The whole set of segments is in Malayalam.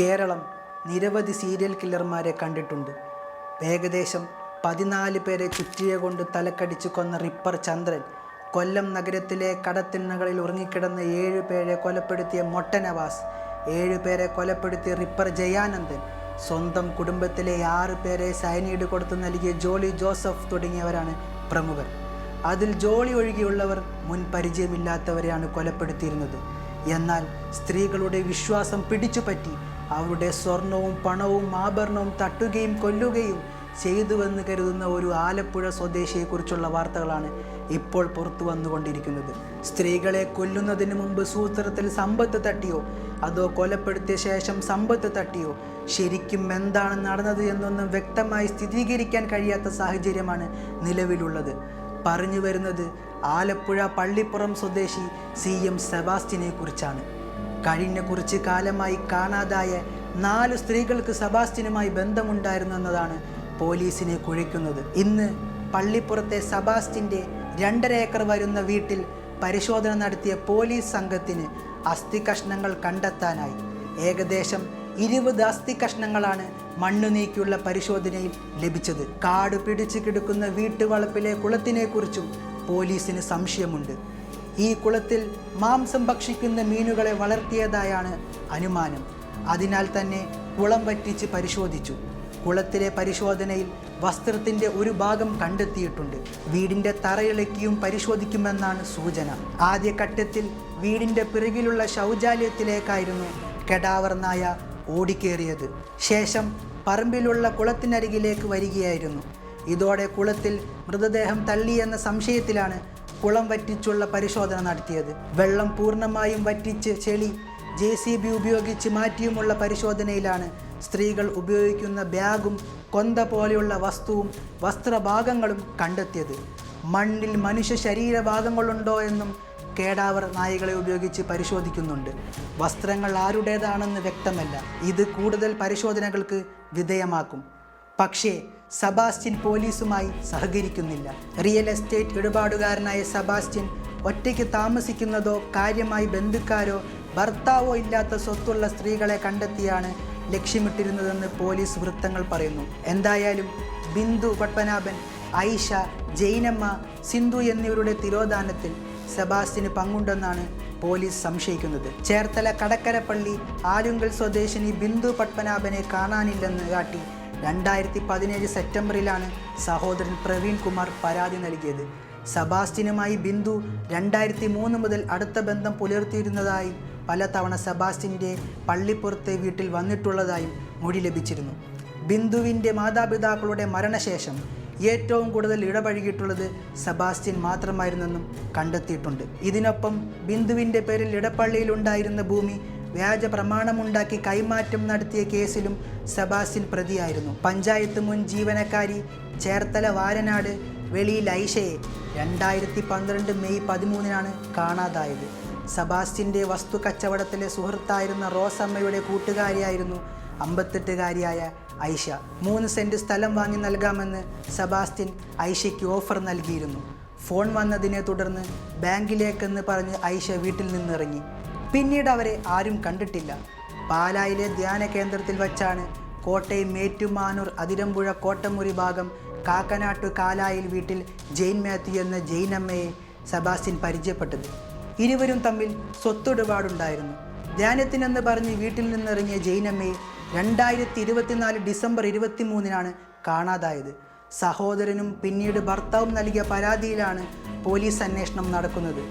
കേരളം നിരവധി സീരിയൽ കില്ലർമാരെ കണ്ടിട്ടുണ്ട്. ഏകദേശം പതിനാല് പേരെ ചുറ്റിയ കൊണ്ട് തലക്കടിച്ചു കൊന്ന റിപ്പർ ചന്ദ്രൻ കൊല്ലം നഗരത്തിലെ കടത്തിണ്ണകളിൽ ഉറങ്ങിക്കിടന്ന ഏഴ് പേരെ കൊലപ്പെടുത്തിയ മൊട്ടനവാസ് ഏഴ് പേരെ കൊലപ്പെടുത്തിയ റിപ്പർ ജയാനന്ദൻ സ്വന്തം കുടുംബത്തിലെ ആറ് പേരെ സൈനീഡ് കൊടുത്തു നൽകിയ ജോളി ജോസഫ് തുടങ്ങിയവരാണ് പ്രമുഖർ. അതിൽ ജോളി ഒഴികെയുള്ളവർ മുൻ പരിചയമില്ലാത്തവരെയാണ് കൊലപ്പെടുത്തിയിരുന്നത്. എന്നാൽ സ്ത്രീകളുടെ വിശ്വാസം പിടിച്ചുപറ്റി അവരുടെ സ്വർണവും പണവും ആഭരണവും തട്ടുകയും കൊല്ലുകയും ചെയ്തുവെന്ന് കരുതുന്ന ഒരു ആലപ്പുഴ സ്വദേശിയെക്കുറിച്ചുള്ള വാർത്തകളാണ് ഇപ്പോൾ പുറത്തു വന്നുകൊണ്ടിരിക്കുന്നത്. സ്ത്രീകളെ കൊല്ലുന്നതിന് മുമ്പ് സൂത്രത്തിൽ സമ്പത്ത് തട്ടിയോ? അതോ കൊലപ്പെടുത്തിയ ശേഷം സമ്പത്ത് തട്ടിയോ? ശരിക്കും എന്താണ് നടന്നത് എന്നൊന്നും വ്യക്തമായി സ്ഥിരീകരിക്കാൻ കഴിയാത്ത സാഹചര്യമാണ് നിലവിലുള്ളത്. പറഞ്ഞു വരുന്നത് ആലപ്പുഴ പള്ളിപ്പുറം സ്വദേശി സി എം സെബാസ്റ്റിനെ കുറിച്ചാണ് കഴിഞ്ഞ കുറച്ച് കാലമായി കാണാതായ നാല് സ്ത്രീകൾക്ക് സബാസ്റ്റിനുമായി ബന്ധമുണ്ടായിരുന്നു എന്നതാണ് പോലീസിനെ കുഴയ്ക്കുന്നത്. ഇന്ന് പള്ളിപ്പുറത്തെ സബാസ്റ്റിന്റെ രണ്ടര ഏക്കർ വരുന്ന വീട്ടിൽ പരിശോധന നടത്തിയ പോലീസ് സംഘത്തിന് അസ്ഥി കഷ്ണങ്ങൾ കണ്ടെത്താനായി. ഏകദേശം ഇരുപത് അസ്ഥി കഷ്ണങ്ങളാണ് മണ്ണു നീക്കിയുള്ള പരിശോധനയിൽ ലഭിച്ചത്. കാട് പിടിച്ചു കിടക്കുന്ന വീട്ടുവളപ്പിലെ കുളത്തിനെക്കുറിച്ചും പോലീസിന് സംശയമുണ്ട്. ഈ കുളത്തിൽ മാംസം ഭക്ഷിക്കുന്ന മീനുകളെ വളർത്തിയതായാണ് അനുമാനം. അതിനാൽ തന്നെ കുളം വറ്റിച്ച് പരിശോധിച്ചു. കുളത്തിലെ പരിശോധനയിൽ വസ്ത്രത്തിന്റെ ഒരു ഭാഗം കണ്ടെത്തിയിട്ടുണ്ട്. വീടിന്റെ തറയിളക്കിയും പരിശോധിക്കുമെന്നാണ് സൂചന. ആദ്യഘട്ടത്തിൽ വീടിന്റെ പിറകിലുള്ള ശൗചാലയത്തിലേക്കായിരുന്നു കെടാവർ നായ ഓടിക്കേറിയത്. ശേഷം പറമ്പിലുള്ള കുളത്തിനരികിലേക്ക് വരികയായിരുന്നു. ഇതോടെ കുളത്തിൽ മൃതദേഹം തള്ളിയെന്ന സംശയത്തിലാണ് കുളം വറ്റിച്ചുള്ള പരിശോധന നടത്തിയത്. വെള്ളം പൂർണമായും വറ്റിച്ച് ചെളി ജെ സി ബി ഉപയോഗിച്ച് മാറ്റിയുമുള്ള പരിശോധനയിലാണ് സ്ത്രീകൾ ഉപയോഗിക്കുന്ന ബാഗും കൊന്ത പോലെയുള്ള വസ്തുവും വസ്ത്രഭാഗങ്ങളും കണ്ടെത്തിയത്. മണ്ണിൽ മനുഷ്യ ശരീരഭാഗങ്ങളുണ്ടോ എന്നും കേടാവർ നായികളെ ഉപയോഗിച്ച് പരിശോധിക്കുന്നുണ്ട്. വസ്ത്രങ്ങൾ ആരുടേതാണെന്ന് വ്യക്തമല്ല. ഇത് കൂടുതൽ പരിശോധനകൾക്ക് വിധേയമാക്കും. പക്ഷേ സബാസ്റ്റിൻ പോലീസുമായി സഹകരിക്കുന്നില്ല. റിയൽ എസ്റ്റേറ്റ് ഇടപാടുകാരനായ സബാസ്റ്റിൻ ഒറ്റയ്ക്ക് താമസിക്കുന്നതോ കാര്യമായി ബന്ധുക്കാരോ ഭർത്താവോ ഇല്ലാത്ത സ്വത്തുള്ള സ്ത്രീകളെ കണ്ടെത്തിയാണ് ലക്ഷ്യമിട്ടിരുന്നതെന്ന് പോലീസ് വൃത്തങ്ങൾ പറയുന്നു. എന്തായാലും ബിന്ദു പത്മനാഭൻ ഐഷ ജൈനമ്മ സിന്ധു എന്നിവരുടെ തിരോധാനത്തിൽ സെബാസ്റ്റിന് പങ്കുണ്ടെന്നാണ് പോലീസ് സംശയിക്കുന്നത്. ചേർത്തല കടക്കരപ്പള്ളി ആലുങ്കൽ സ്വദേശിനി ബിന്ദു പത്മനാഭനെ കാണാനില്ലെന്ന് കാട്ടി രണ്ടായിരത്തി പതിനേഴ് സെപ്റ്റംബറിലാണ് സഹോദരൻ പ്രവീൺ കുമാർ പരാതി നൽകിയത്. സബാസ്റ്റിനുമായി ബിന്ദു രണ്ടായിരത്തി മൂന്ന് മുതൽ അടുത്ത ബന്ധം പുലർത്തിയിരുന്നതായി പലതവണ സെബാസ്റ്റിന്റെ പള്ളിപ്പുറത്തെ വീട്ടിൽ വന്നിട്ടുള്ളതായും മൊഴി ലഭിച്ചിരുന്നു. ബിന്ദുവിന്റെ മാതാപിതാക്കളുടെ മരണശേഷം ഏറ്റവും കൂടുതൽ ഇടപഴകിയിട്ടുള്ളത് സെബാസ്റ്റ്യൻ മാത്രമായിരുന്നെന്നും കണ്ടെത്തിയിട്ടുണ്ട്. ഇതിനൊപ്പം ബിന്ദുവിന്റെ പേരിൽ ഇടപ്പള്ളിയിലുണ്ടായിരുന്ന ഭൂമി വ്യാജ പ്രമാണമുണ്ടാക്കി കൈമാറ്റം നടത്തിയ കേസിലും സബാസിൽ പ്രതിയായിരുന്നു. പഞ്ചായത്ത് മുൻ ജീവനക്കാരി ചേർത്തല വാരനാട് വെളിയിൽ ഐഷയെ രണ്ടായിരത്തി പന്ത്രണ്ട് മെയ് പതിമൂന്നിനാണ് കാണാതായത്. സബാസ്റ്റിന്റെ വസ്തു കച്ചവടത്തിലെ സുഹൃത്തായിരുന്ന റോസമ്മയുടെ കൂട്ടുകാരിയായിരുന്നു അമ്പത്തെട്ടുകാരിയായ ഐഷ. മൂന്ന് സെന്റ് സ്ഥലം വാങ്ങി നൽകാമെന്ന് സബാസ്റ്റിൻ ഐഷയ്ക്ക് ഓഫർ നൽകിയിരുന്നു. ഫോൺ വന്നതിനെ തുടർന്ന് ബാങ്കിലേക്കെന്ന് പറഞ്ഞ് ഐഷ വീട്ടിൽ നിന്നിറങ്ങി. പിന്നീട് അവരെ ആരും കണ്ടിട്ടില്ല. പാലായിലെ ധ്യാന കേന്ദ്രത്തിൽ വച്ചാണ് കോട്ടയം മേറ്റുമാനൂർ അതിരമ്പുഴ കോട്ടമുറി ഭാഗം കാക്കനാട്ടു കാലായിൽ വീട്ടിൽ ജെയിൻ മാത്യു എന്ന ജെയിനമ്മയെ സെബാസ്റ്റ്യൻ പരിചയപ്പെട്ടത്. ഇരുവരും തമ്മിൽ സ്വത്തൊടുപാടുണ്ടായിരുന്നു ധ്യാനത്തിനെന്ന് പറഞ്ഞ് വീട്ടിൽ നിന്നിറങ്ങിയ ജെയിനമ്മയെ രണ്ടായിരത്തി ഇരുപത്തിനാല് ഡിസംബർ ഇരുപത്തി മൂന്നിനാണ് കാണാതായത്. സഹോദരനും പിന്നീട് ഭർത്താവും നൽകിയ പരാതിയിലാണ് പോലീസ് അന്വേഷണം നടക്കുന്നത്.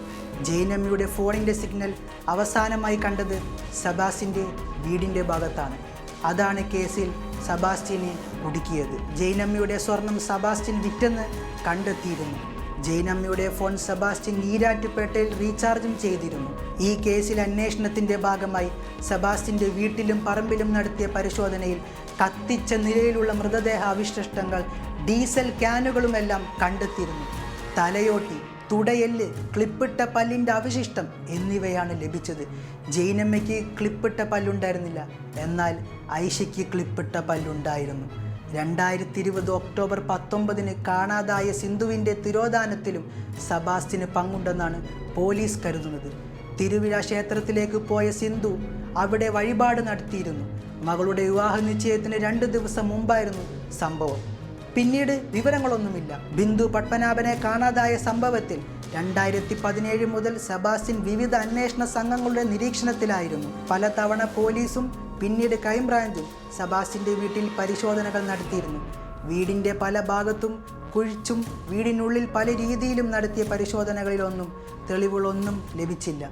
ജൈനമ്മയുടെ ഫോണിന്റെ സിഗ്നൽ അവസാനമായി കണ്ടത് സബാസിന്റെ വീടിന്റെ ഭാഗത്താണ്. അതാണ് കേസിൽ സബാസ്റ്റിനെ ഒടുക്കിയത്. ജൈനമ്മയുടെ സ്വർണം സബാസ്റ്റിൻ വിറ്റെന്ന് കണ്ടെത്തിയിരുന്നു. ജൈനമ്മയുടെ ഫോൺ സെബാസ്റ്റ്യൻ ഈരാറ്റുപേട്ടയിൽ റീചാർജും ചെയ്തിരുന്നു. ഈ കേസിൽ അന്വേഷണത്തിന്റെ ഭാഗമായി സബാസ്റ്റിന്റെ വീട്ടിലും പറമ്പിലും നടത്തിയ പരിശോധനയിൽ കത്തിച്ച നിലയിലുള്ള മൃതദേഹ അവശിഷ്ടങ്ങൾ ഡീസൽ ക്യാനുകളുമെല്ലാം കണ്ടെത്തിയിരുന്നു. തലയോട്ടി തുടയെല്ല് ക്ലിപ്പിട്ട പല്ലിന്റെ അവശിഷ്ടം എന്നിവയാണ് ലഭിച്ചത്. ജൈനമ്മയ്ക്ക് ക്ലിപ്പിട്ട പല്ലുണ്ടായിരുന്നില്ല. എന്നാൽ ഐഷയ്ക്ക് ക്ലിപ്പിട്ട പല്ലുണ്ടായിരുന്നു. രണ്ടായിരത്തി ഇരുപത് ഒക്ടോബർ പത്തൊമ്പതിന് കാണാതായ സിന്ധുവിന്റെ തിരോധാനത്തിലും സബാസ്റ്റിന് പങ്കുണ്ടെന്നാണ് പോലീസ് കരുതുന്നത്. തിരുവിഴ ക്ഷേത്രത്തിലേക്ക് പോയ സിന്ധു അവിടെ വഴിപാട് നടത്തിയിരുന്നു. മകളുടെ വിവാഹ നിശ്ചയത്തിന് രണ്ട് ദിവസം മുമ്പായിരുന്നു സംഭവം. പിന്നീട് വിവരങ്ങളൊന്നുമില്ല. ബിന്ദു പത്മനാഭനെ കാണാതായ സംഭവത്തിൽ രണ്ടായിരത്തി പതിനേഴ് മുതൽ സെബാസ്റ്റിൻ വിവിധ അന്വേഷണ സംഘങ്ങളുടെ നിരീക്ഷണത്തിലായിരുന്നു. പലതവണ പോലീസും പിന്നീട് ക്രൈംബ്രാഞ്ചും സെബാസ്റ്റിന്റെ വീട്ടിൽ പരിശോധനകൾ നടത്തിയിരുന്നു. വീടിന്റെ പല ഭാഗത്തും കുഴിച്ചും വീടിനുള്ളിൽ പല രീതിയിലും നടത്തിയ പരിശോധനകളിലൊന്നും തെളിവുകളൊന്നും ലഭിച്ചില്ല.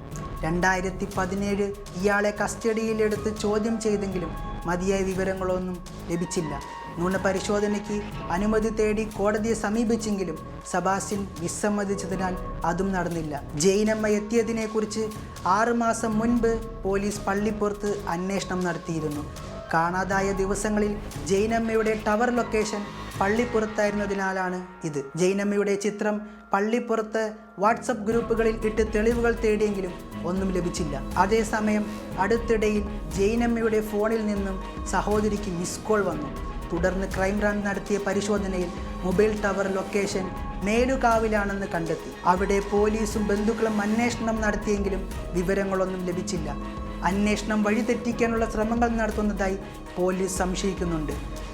രണ്ടായിരത്തി പതിനേഴ് ഇയാളെ കസ്റ്റഡിയിലെടുത്ത് ചോദ്യം ചെയ്തെങ്കിലും മതിയായ വിവരങ്ങളൊന്നും ലഭിച്ചില്ല. നുണപരിശോധനയ്ക്ക് അനുമതി തേടി കോടതിയെ സമീപിച്ചെങ്കിലും സബാസിൻ വിസമ്മതിച്ചതിനാൽ അതും നടന്നില്ല. ജയിനമ്മ എത്തിയതിനെക്കുറിച്ച് ആറുമാസം മുൻപ് പോലീസ് പള്ളിപ്പുറത്ത് അന്വേഷണം നടത്തിയിരുന്നു. കാണാതായ ദിവസങ്ങളിൽ ജൈനമ്മയുടെ ടവർ ലൊക്കേഷൻ പള്ളിപ്പുറത്തായിരുന്നതിനാലാണ് ഇത്. ജൈനമ്മയുടെ ചിത്രം പള്ളിപ്പുറത്ത് വാട്സപ്പ് ഗ്രൂപ്പുകളിൽ ഇട്ട് തെളിവുകൾ തേടിയെങ്കിലും ഒന്നും ലഭിച്ചില്ല. അതേസമയം അടുത്തിടയിൽ ജൈനമ്മയുടെ ഫോണിൽ നിന്നും സഹോദരിക്ക് മിസ് കോൾ വന്നു. തുടർന്ന് ക്രൈംബ്രാഞ്ച് നടത്തിയ പരിശോധനയിൽ മൊബൈൽ ടവർ ലൊക്കേഷൻ നേടുകാവിലാണെന്ന് കണ്ടെത്തി. അവിടെ പോലീസും ബന്ധുക്കളും അന്വേഷണം നടത്തിയെങ്കിലും വിവരങ്ങളൊന്നും ലഭിച്ചില്ല. അന്വേഷണം വഴിതെറ്റിക്കാനുള്ള ശ്രമങ്ങൾ നടത്തുന്നതായി പോലീസ് സംശയിക്കുന്നുണ്ട്.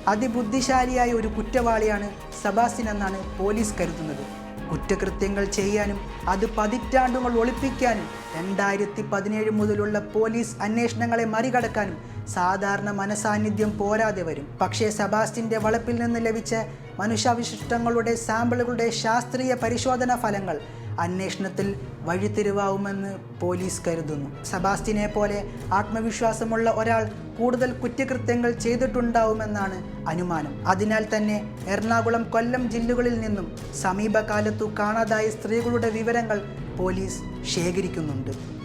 അതിബുദ്ധിശാലിയായ ഒരു കുറ്റവാളിയാണ് സബാസിൻ എന്നാണ് പോലീസ് കരുതുന്നത്. കുറ്റകൃത്യങ്ങൾ ചെയ്യാനും അത് പതിറ്റാണ്ടുകൾ ഒളിപ്പിക്കാനും രണ്ടായിരത്തി പതിനേഴ് മുതലുള്ള പോലീസ് അന്വേഷണങ്ങളെ മറികടക്കാനും സാധാരണ മനസാന്നിധ്യം പോരാതെ വരും. പക്ഷേ സെബാസ്റ്റിന്റെ വളപ്പിൽ നിന്ന് ലഭിച്ച മനുഷ്യാവശിഷ്ടങ്ങളുടെ സാമ്പിളുകളുടെ ശാസ്ത്രീയ പരിശോധനാ ഫലങ്ങൾ അന്വേഷണത്തിൽ വഴിത്തിരിവാവുമെന്ന് പോലീസ് കരുതുന്നു. സബാസ്റ്റിനെ പോലെ ആത്മവിശ്വാസമുള്ള ഒരാൾ കൂടുതൽ കുറ്റകൃത്യങ്ങൾ ചെയ്തിട്ടുണ്ടാവുമെന്നാണ് അനുമാനം. അതിനാൽ തന്നെ എറണാകുളം കൊല്ലം ജില്ലകളിൽ നിന്നും സമീപകാലത്തു കാണാതായ സ്ത്രീകളുടെ വിവരങ്ങൾ പോലീസ് ശേഖരിക്കുന്നുണ്ട്.